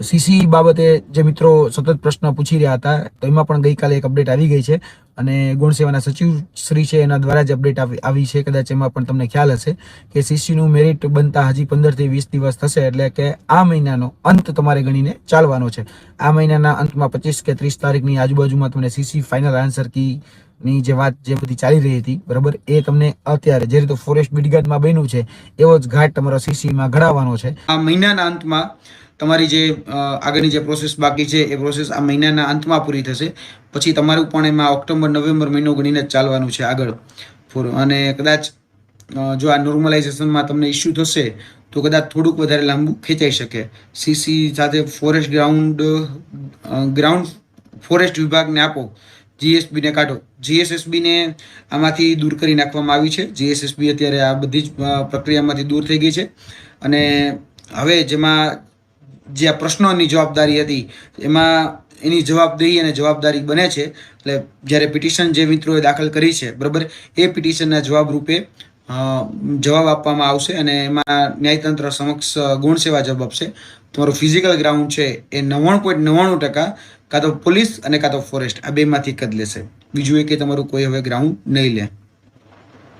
CC બાબતે જે મિત્રો સતત પ્રશ્ન પૂછી રહ્યા હતા, તો એમાં પણ ગઈકાલે એક અપડેટ આવી ગઈ છે અને ગુણસેવાના સચિવ શ્રી છે, એના દ્વારા જ અપડેટ આવી છે. કદાચ એમાં પણ તમને ખ્યાલ હશે કે સીસીનું મેરિટ બનતા હજી પંદરથી વીસ દિવસ થશે, એટલે કે આ મહિનાનો અંત તમારે ગણીને ચાલવાનો છે. આ મહિનાના અંતમાં પચીસ કે ત્રીસ તારીખની આજુબાજુમાં તમને સીસી ફાઇનલ આન્સર કી ની જે વાત જે બધી ચાલી રહી હતી, બરાબર, એ તમને અત્યારે જે રીતે ફોરેસ્ટ બિડગાર્ડમાં બન્યું છે, એવો જ ઘાટ તમારો સીસીમાં ઘડાવવાનો છે. આ મહિનાના અંતમાં તમારી જે આગળની જે પ્રોસેસ બાકી છે, એ પ્રોસેસ આ મહિનાના અંતમાં પૂરી થશે. પછી તમારું પણ એમાં ઓક્ટોબર, નવેમ્બર મહિનો ગણીને જ ચાલવાનું છે આગળ. અને કદાચ જો આ નોર્મલાઇઝેશનમાં તમને ઇસ્યુ થશે, તો કદાચ થોડુંક વધારે લાંબુ ખેંચાઈ શકે. સીસી સાથે ફોરેસ્ટ ગ્રાઉન્ડ ગ્રાઉન્ડ ફોરેસ્ટ વિભાગને આપો. જીએસબીને કાઢો. જીએસએસબીને આમાંથી દૂર કરી નાખવામાં આવી છે. જીએસએસબી અત્યારે આ બધી જ પ્રક્રિયામાંથી દૂર થઈ ગઈ છે. અને હવે જેમાં જે આ પ્રશ્નોની જવાબદારી હતી, એમાં એની જવાબદેહી અને જવાબદારી બને છે. એટલે જ્યારે પિટિશન જે મિત્રોએ દાખલ કરી છે, બરાબર, એ પિટિશનના જવાબ રૂપે જવાબ આપવામાં આવશે અને એમાં ન્યાયતંત્ર સમક્ષ ગુણ સેવા જવાબ આપશે. તમારું ફિઝિકલ ગ્રાઉન્ડ છે એ નવ્વાણું પોઈન્ટ નવ્વાણું ટકા, કાં તો પોલીસ અને કાં તો ફોરેસ્ટ, આ બેમાંથી જ લેશે. બીજું એ કે તમારું કોઈ હવે ગ્રાઉન્ડ નહીં લે.